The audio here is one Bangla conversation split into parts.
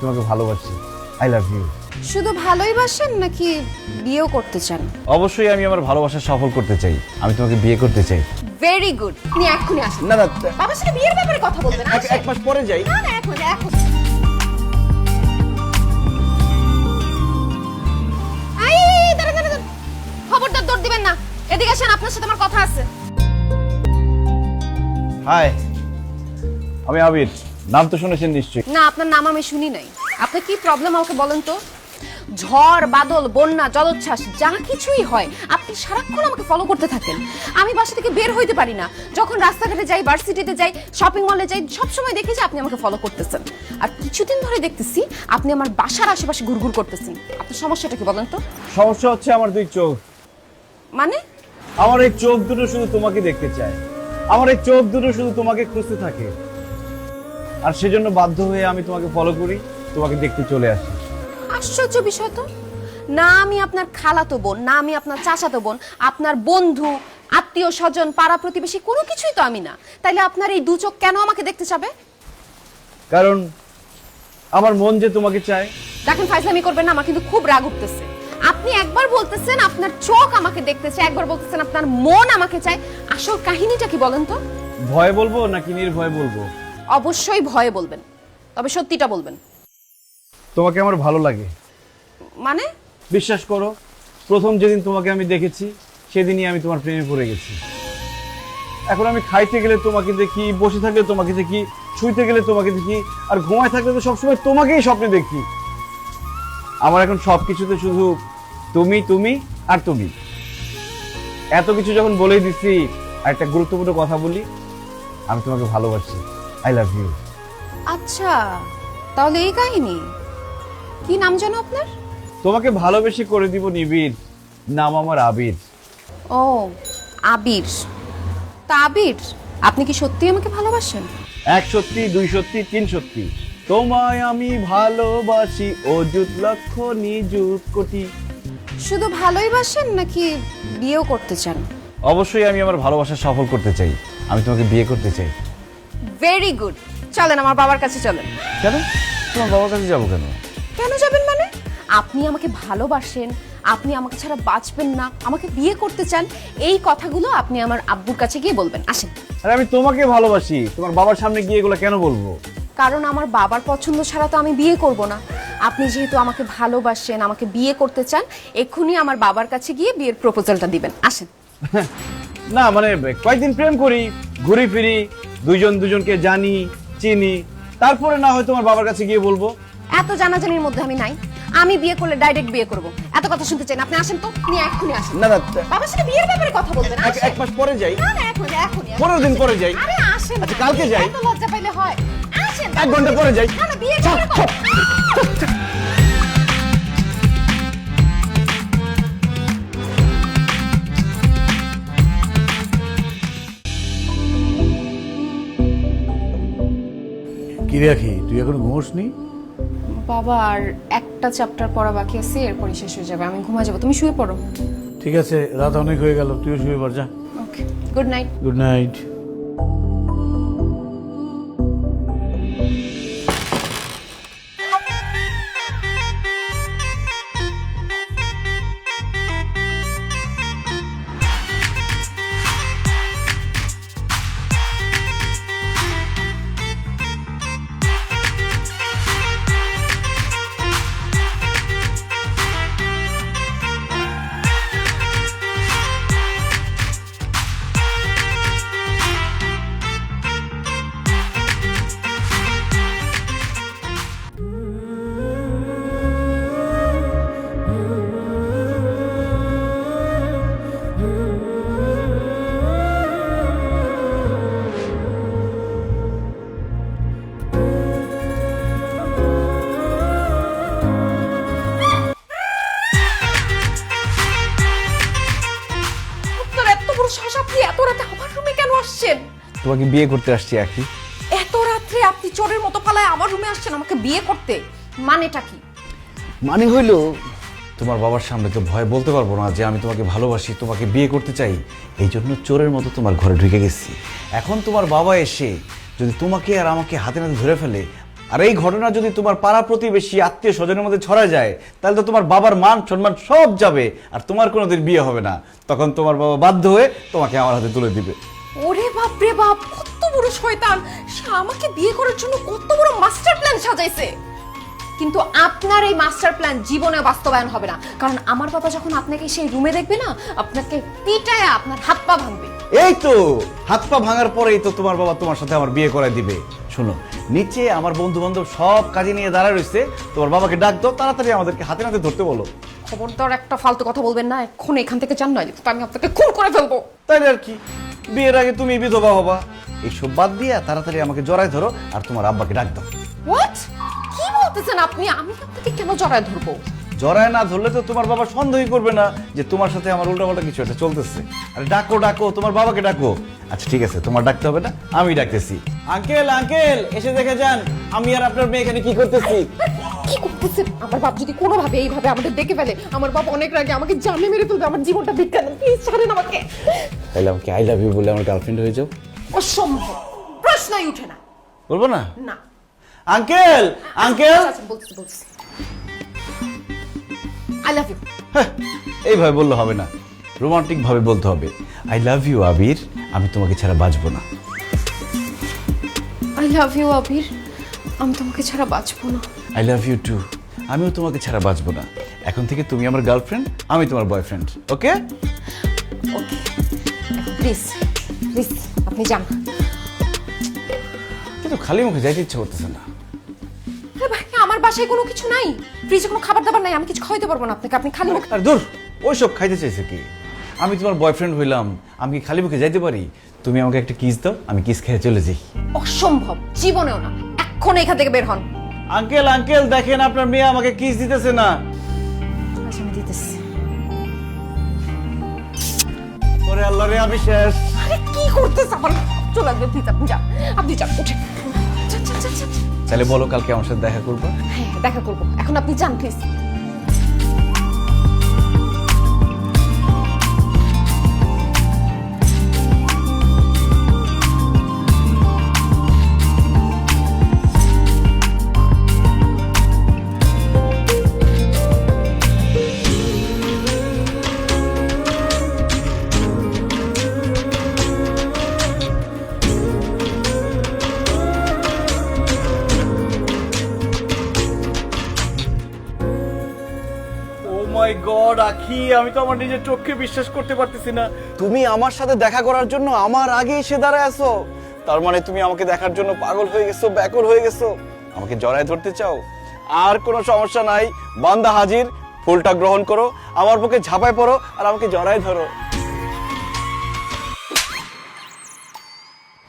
তোমাকে ভালোবাসি। আই লাভ ইউ শুধু ভালোই বাসেন নাকি বিয়েও করতে চান? অবশ্যই আমি আমার ভালোবাসা সফল করতে চাই। আমি তোমাকে বিয়ে করতে চাই। ভেরি গুড আপনি এক্ষুনি আসেন। না না বাবার সাথে বিয়ের ব্যাপারে কথা বলবেন এক- এক মাস পরে যাই। না না এখন এখন। আই। খবরদার দৌড় দিবেন না। এদিকে আসেন আপনার সাথে আমার কথা আছে। হাই আমি আবির। নাম তো শুনেছেন নিশ্চয়ই। না আপনার নাম আমি শুনি নাই। আপনার কি প্রবলেম আমাকে বলেন তো? ঝড় বাদল বন্যা জলোচ্ছ্বাস যা কিছুই হয় আপনি সারাক্ষণ আমাকে ফলো করতে থাকেন। আমি বাসা থেকে বের হইতে পারি না। যখন রাস্তাঘাটে যাই ভার্সিটিতে যাই শপিং মলে যাই সবসময় দেখি যে আপনি আমাকে ফলো করতেছেন। আর কিছুদিন ধরে দেখতেছি আপনি আমার বাসার আশেপাশে ঘুরঘুর করতেছেন। আপনার সমস্যাটা কি বলেন তো? সমস্যা হচ্ছে আমার দুই চোখ। মানে? আমার এই চোখ দুটো শুধু তোমাকে দেখতে চায়। আমার এই চোখ দুটো শুধু তোমাকে খুঁজতে থাকে। আর সেজন্য বাধ্য হয়ে আমি তোমাকে ফলো করি তোমাকে দেখতে চলে আসি। আশ্চর্য বিষয় তো। না আমি আপনার খালাতো বোন না আমি আপনার চাচাতো বোন আপনার বন্ধু আত্মীয় স্বজন পাড়া প্রতিবেশী কোনো কিছুই তো আমি না। তাইলে আপনার এই দু চোখ কেন আমাকে দেখতে চাবে? কারণ আমার মন যে তোমাকে চায়। দেখেন ফাইজলামি করবেন না আমার কিন্তু খুব রাগ উঠতেছে। আপনি একবার বলতেছেন আপনার চোখ আমাকে দেখতেছে একবার বলতেছেন আপনার মন আমাকে চায়। আসল কাহিনীটা কি বলেন তো? ভয় বলব নাকি নির্ভয় বলব? অবশ্যই ভয়ে বলবেন। তবে সত্যিটা বলবেন। তোমাকে আমার ভালো লাগে। মানে? বিশ্বাস করো প্রথম যেদিন তোমাকে আমি দেখেছি সেদিনই আমি তোমার প্রেমে পড়ে গেছি। এখন আমি খাইতে গেলে তোমাকে দেখি বসে থাকলে তোমাকে দেখি শুইতে গেলে তোমাকে দেখি আর ঘুমায় থাকলে তো সবসময় তোমাকেই স্বপ্নে দেখি। আমার এখন সব কিছুতে শুধু তুমি তুমি আর তুমি। এত কিছু যখন বলেই দিচ্ছি আর একটা গুরুত্বপূর্ণ কথা বলি আমি তোমাকে ভালোবাসি। আই লাভ ইউ আচ্ছা তাহলে এই কাহিনী? কি নাম জানো আপনার? তোমাকে ভালোবেসে করে দিব নিবিড়। নাম আমার আবির। ও আবির। তা আবির আপনি কি সত্যি আমাকে ভালোবাসেন? এক সত্যি দুই সত্যি তিন সত্যি। তোমায় আমি ভালোবাসি অযুত লক্ষ নিযুত কোটি। শুধু ভালোই বাসেন নাকি বিয়েও করতে চান? অবশ্যই আমি আমার ভালোবাসা সফল করতে চাই। আমি তোমাকে বিয়ে করতে চাই। ভেরি গুড চলেন আমার বাবার কাছে চলেন। কেন? তোমার বাবার কাছে যাব কেন? কেন যাবেন মানে? আপনি আমাকে ভালোবাসেন আপনি আমাকে ছাড়া বাঁচবেন না আমাকে বিয়ে করতে চান এই কথাগুলো আপনি আমার আব্বুর কাছে গিয়ে বলবেন। আসেন। আরে আমি তোমাকে ভালোবাসি। তোমার বাবার সামনে গিয়ে এগুলো কেন বলব? কারণ আমার বাবার পছন্দ ছাড়া তো আমি বিয়ে করব না। আপনি যেহেতু আমাকে ভালোবাসেন আমাকে বিয়ে করতে চান এক্ষুনি আমার বাবার কাছে গিয়ে বিয়ের প্রপোজালটা দিবেন। আসেন। না মানে কয়েকদিন প্রেম করি ঘুরি ফিরি দুইজন দুজনকে জানি চিনি। তারপরে না হয় তোমার বাবার কাছে গিয়ে বলব। এত জানাজানির মধ্যে আমি নাই। আমি বিয়ে করলে ডাইরেক্ট বিয়ে করব। এত কথা শুনতে চাই না। আপনি আসেন তো। আপনি এক্ষুনি আসেন। না না বাবার সাথে বিয়ের ব্যাপারে কথা বলবেন এক- এক মাস পরে যাই। না না এখনই এখনই পনেরো দিন পরে যাই। আরে আসেন আচ্ছা, কালকে যাই। এত লজ্জা পাইলে হয়। আসেন। এক ঘণ্টা পরে যাই। না না বিয়ের ব্যাপারে কি দেখি তুই এখন ঘুমোস নি বাবা আর একটা চ্যাপ্টার পড়া বাকি আছে এরপরই শেষ হয়ে যাবে। আমি ঘুমা যাব। তুমি শুয়ে পড়ো। ঠিক আছে রাত অনেক হয়ে গেল তুইও শুয়ে পড় যা। Okay good night good night তোমাকে বিয়ে করতে আসছি একই এত রাত্রে আপনি চোরের মতো পালায় আমার রুমে আসছেন আমাকে বিয়ে করতে? মানেটা কি? মানে হইল তোমার বাবার সামনে তো ভয় বলতে পারব না যে আমি তোমাকে ভালোবাসি তোমাকে বিয়ে করতে চাই। এই জন্য চোরের মতো তোমার ঘরে ঢুকে গেছি। এখন তোমার বাবা এসে যদি তোমাকে আর আমাকে হাতে নাতে ধরে ফেলে আর এই ঘটনা যদি তোমার পাড়া প্রতিবেশী আত্মীয় স্বজনের মধ্যে ছড়া যায় তাহলে তো তোমার বাবার মান সম্মান সব যাবে আর তোমার কোনোদিন বিয়ে হবে না। তখন তোমার বাবা বাধ্য হয়ে তোমাকে আমার হাতে তুলে দিবে। বাপ রে বাপ কত বড় শয়তান। সে আমাকে বিয়ে করার জন্য কত বড় মাস্টার প্ল্যান সাজাইছে। কিন্তু আপনার এই মাস্টার প্ল্যান জীবনে বাস্তবায়ন হবে না। কারণ আমার বাবা যখন আপনাকে সেই রুমে দেখবে না আপনাকে পিটায় আপনার হাত পা ভাঙবে। এই তো হাত পা ভাঙার পরেই তো তোমার বাবা তোমার সাথে আমার বিয়ে করায় দিবে। শোনো নিচে আমার বন্ধু বান্ধব সব কাজে নিয়ে দাঁড়ায় রয়েছে। তোমার বাবাকে ডাক দাও তাড়াতাড়ি আমাদেরকে হাতে নাতে ধরতে বলো। খবরদার একটা ফালতু কথা বলবেন না এখন এখান থেকে চান নয় আমি আপনাকে খুন করে ফেলব। তাই আর কি? বিয়ের আগে তুমি বিধবা হবা। এইসব বাদ দিয়া তাড়াতাড়ি আমাকে জড়ায় ধরো আর তোমার আব্বাকে ডাক দাও। হোয়াট কি বলতেছেন আপনি? আমি আপনাকে কেন জড়ায় ধরবো? জড়ায় না ধরলে তো তোমার বাবা সন্দেহই করবে না যে তোমার সাথে আমার উল্টাপাল্টা কিছু একটা চলতেছে। আরে ডাকো ডাকো তোমার বাবাকে ডাকো। আচ্ছা ঠিক আছে তোমার ডাকতে হবে না আমি ডাকতেছি। আঙ্কেল আঙ্কেল এসে দেখে যান আমি আর আপনার মেয়ে এখানে কি করতেছি? করতেছেন আমার বাপ যদি কোনোভাবে এইভাবে আমাদের দেখে ফেলে আমার বাপ অনেক রাগে আমাকে জানে মেরে তুলবে আমার জীবনটা বিজ্ঞান প্লিজ ছাড়েন আমাকে। তাহলে আমাকে আই লাভ ইউ বলে আমার গার্লফ্রেন্ড হয়ে যাও। অসম্ভব। প্রশ্নই উঠে না। বলব না? না। আঙ্কেল! আঙ্কেল! আচ্ছা, বলছি বলছি। আই লাভ ইউ হ্যাঁ, এইভাবে বললে হবে না। রোমান্টিক ভাবে বলতে হবে। I love you Abir. আমি তোমাকে ছাড়া বাঁচবো না। I love you Abir. আমি তোমাকে ছাড়া বাঁচবো না। আই লাভ ইউ টু আমিও তোমাকে ছাড়া বাঁচবো না। এখন থেকে তুমি আমার গার্লফ্রেন্ড আমি তোমার boyfriend okay okay please please আপনি যান। কিন্তু খালি মুখে যাইতে ইচ্ছে করতেছে না। আমার বাসায় কোনো কিছু নাই। ফ্রিজে কোনো খাবার দাবার নাই আমি কিছু খাইতে পারব না আপনাকে আপনি খালি মুখে আর দূর ওইসব খাইতে চাইছে কি? আমি তোমার বয়ফ্রেন্ড হইলাম আমি কি খালি মুখে যাইতে পারি? তুমি আমাকে একটা কিস দাও আমি কিস খেয়ে চলে যাই। অসম্ভব জীবনেও না এখন এখান থেকে বের হন। আঙ্কেল আঙ্কেল দেখেন আপনার মেয়ে আমাকে কিস দিতেছে না। আচ্ছা আমি দিতেছি। ওরে আল্লাহ রে আমি শেষ আরে কি করতেছ আমার চলে আসবে প্লিজ আপনি যান। আপনি যান উঠে। তাহলে বলো কালকে আমার সাথে দেখা করব? হ্যাঁ দেখা করব। এখন আপনি যান প্লিজ মাই গড আখি আমি তো আমার নিজের চোখে বিশ্বাস করতে পারতেছি না। তুমি আমার সাথে দেখা করার জন্য আমার আগে এসে দাঁড়ায় আছো। তার মানে তুমি আমাকে দেখার জন্য পাগল হয়ে গেছো ব্যাকুল হয়ে গেছো। আমাকে জড়ায় ধরতে চাও? আর কোনো সমস্যা নাই। বান্দা হাজির ফুলটা গ্রহণ করো আমার বুকে ঝাঁপায় পড়ো আর আমাকে জড়ায় ধরো।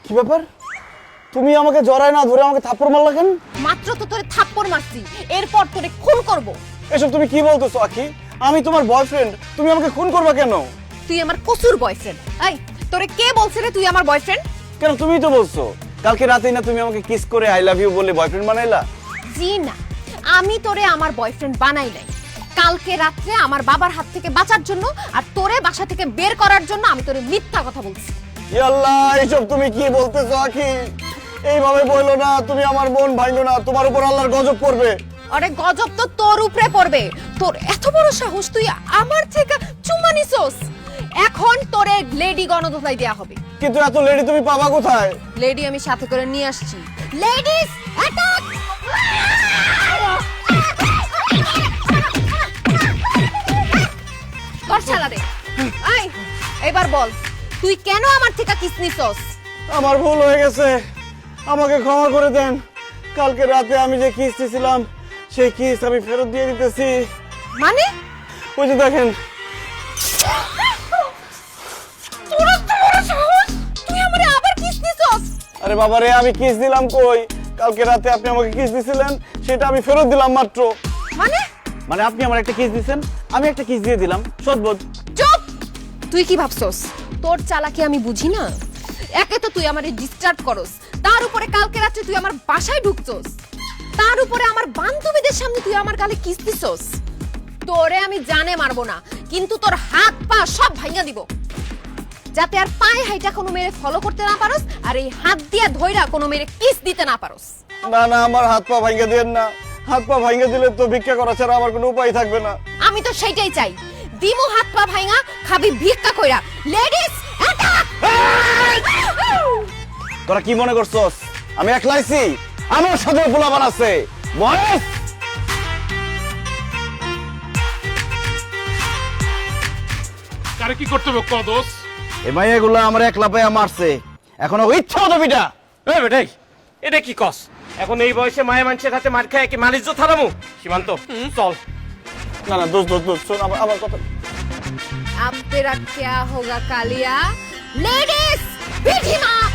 কি ব্যাপার? তুমি আমাকে জড়ায় না ধরে আমাকে থাপ্পড় মারলা কেন? মাত্র তো তোরে থাপ্পড় মারছি। এরপর তোরে খুন করব। এসব তুমি কি বলতেছো আখি? আমি তোমার বয়ফ্রেন্ড তুমি আমাকে খুন করবা কেন? তুই আমার কসুর বয়ফ্রেন্ড এই তোরে কে বলছে রে তুই আমার বয়ফ্রেন্ড কেন তুমিই তো বলছো? কালকে রাতেই না তুমি আমাকে কিস করে আই লাভ ইউ বলে বয়ফ্রেন্ড বানাইলা? জি না আমি তোরে আমার বয়ফ্রেন্ড বানাই নাই। কালকে রাত্রে আমার বাবার হাত থেকে বাঁচার জন্য আর তোরে বাসা থেকে বের করার জন্য আমি তোরে মিথ্যা কথা বলছি। আল্লাহ এইসব তুমি কি বলতেছো আখি? এইভাবে বলল না তুমি আমার বোন ভাইলো না তোমার উপর আল্লাহর গজব পড়বে। আরে গজব তো তোর উপরে পড়বে। তোর এত বড় সাহস তুই আমার থেকে চুমা নিছস। এখন তোরে লেডি গণদোলাই দেয়া হবে। কিন্তু এত লেডি তুমি পাবা কোথায়? লেডি আমি সাথে করে নিয়ে আসছি। লেডিস অ্যাটাক কর চালা রে। আই এবার বল তুই কেন আমার থেকে কিস নিছস? আমার ভুল হয়ে গেছে। আমাকে ক্ষমা করে দেন। কালকে রাতে আমি যে কিস দিয়েছিলাম সেই কিস আমি ফেরত দিয়ে দিতেছি। মানে? ওই যে দেখেন। আরে বাবারে আমি কিস দিলাম কই? কালকে রাতে আপনি আমাকে কিস দিছিলেন সেটা আমি ফেরত দিলাম মাত্র। মানে? মানে আপনি আমার একটা কিস দিছেন আমি একটা কিস দিয়ে দিলাম। সদবোধ চুপ! তুই কি ভাবছস? তোর চালাকি আমি বুঝি না? একে তো তুই আমারে ডিস্টার্ব করস। তার উপরে কালকে রাতে তুই আমার বাসায় ঢুকছস। তার উপরে আমার বান্ধবীদের সামনে তুই আমার গালে কিস দিছস? তোরে আমি জানে মারবো না কিন্তু তোর হাত পা সব ভাঙা দিব। যাতে আর পায়ে হাইটা কোনো মেরে ফলো করতে না পারস আর এই হাত দিয়া ধইরা কোনো মেরে কিস দিতে না পারস। না না আমার হাত পা ভাঙ্গা দিয়েন না। হাত পা ভাঙ্গা দিলে তো ভিক্ষা করা ছাড়া আমার কোনো উপায় থাকবে না। আমি তো সেইটাই চাই। দিমু হাত পা ভাইঙা খাবি ভিক্ষা কইরা। লেডিস তোরা কি মনে করছস? আমি একলাইছি আমার সাথে পোলাপান আছে বয়স কারে কি করতে হবে কদোস এই মাইয়াগুলো আমার একলা পাইয়া মারছে এখন ও ইচ্ছা মতো পিটা এ বেটাই এটা কি কস এখন এই বয়সে মায়া মানুষের হাতে মার খায় কি মালিশ থারামু সীমান্ত চল না না দোষ দোষ দোষ শোন আমার আমার কথা अब तेरा क्या होगा कालिया लेडीज पीठी मार